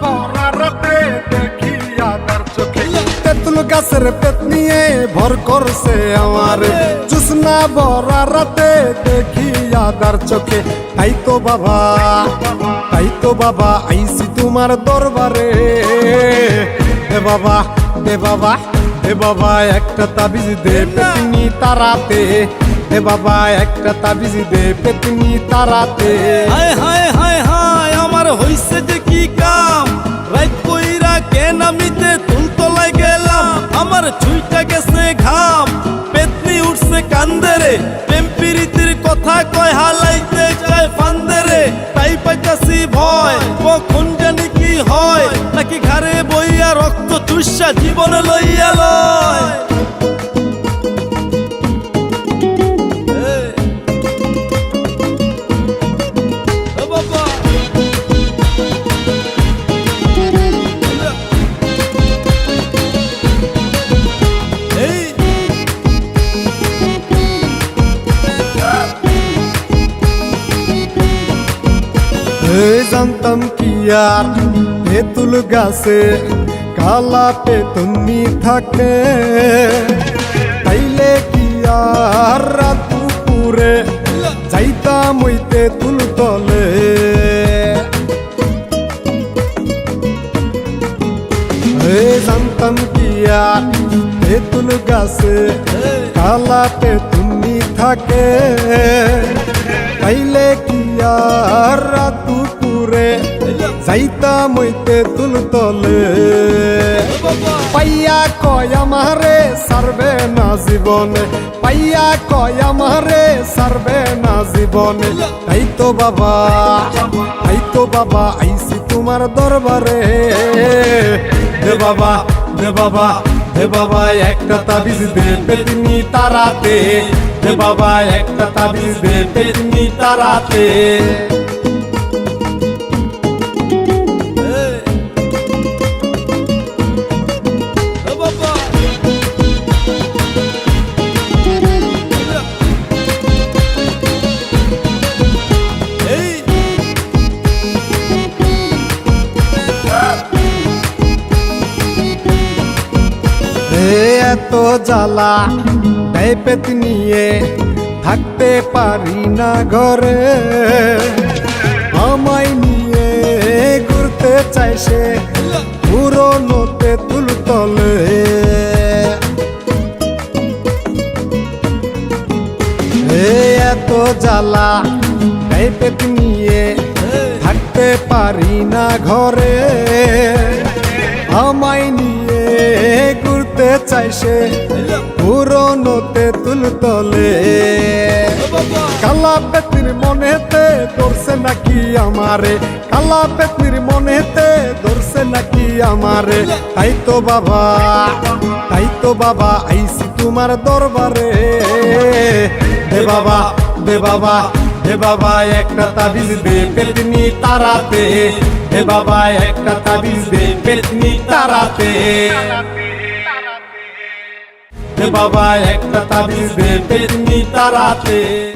ভরা গাছের পেত ভর করছে আমার। জুসনা ভরা রাতে দেখিয়া তার চোখে আই তো বাবা আই তো বাবা আইসি তোমার দরবারে। দে বাবা দে বাবা এ বাবা একটা তাবিজ দে পেতনি তারাতে। হে বাবা একটা তাবিজ দে পেতনি তারাতে। হায় হায় হায় হায় আমার হইছে যে কি কাজ? প্রেম প্রীতির কথা কয়, হালাইতে চায় ফান্দেরে। তাই পাইতাছি ভয়, কখন জানি কি হয়। নাকি ঘরে বইয়া রক্ত চুষা জীবনে লইয়া লয়। জানতাম কি আর তেঁতুল গাছে, কালা পেতনি থাকে। তাইলে কি আর রাত দুপুরে যাইতাম ওই তেঁতুল তলে? জানতাম কি আর তেঁতুল গাছে, কালা পেতনি থাকে। তাইলে কি আর রাত দুপুরে যাইতাম তেঁতুল তলে পাইয়া কয় আমারে সারবে না জীবনে, পাইয়া কয় আমারে সারবে না জীবনে। তাই তো বাবা তাই তো বাবা আইসি তোমার দরবারে। দে বাবা দে বাবা দে বাবা, একটা তাবিজ দে, পেতনি তারাতে। দে বাবা একটা তাবিজ দে পেতনি তারাতে এত জ্বালা। দেয় পেত নিয়ে থাকতে পারি না ঘরে। আমায় নিয়ে ঘুরতে চাই সে পুরোনোতে তুল তলে এত জ্বালা পেত নিয়ে থাকতে পারি না ঘরে। আমায় চাই সে পুরোনোতে তুল তলে। কালা পেতির মনেতে ধরছে নাকি আমারে? কালা পেতির মনেতে ধরছে নাকি আমারে? তাই তো বাবা, তাই তো বাবা আইসি তোমার দরবারে। দে বাবা দে বাবা দে বাবা, একটা তাবিজ দে পেতনি তারাতে। দে বাবা, একটা তাবিজ দে পেতনি তারাতে। বাবা একটা তাবিজ বেঁধে নি তারাতে।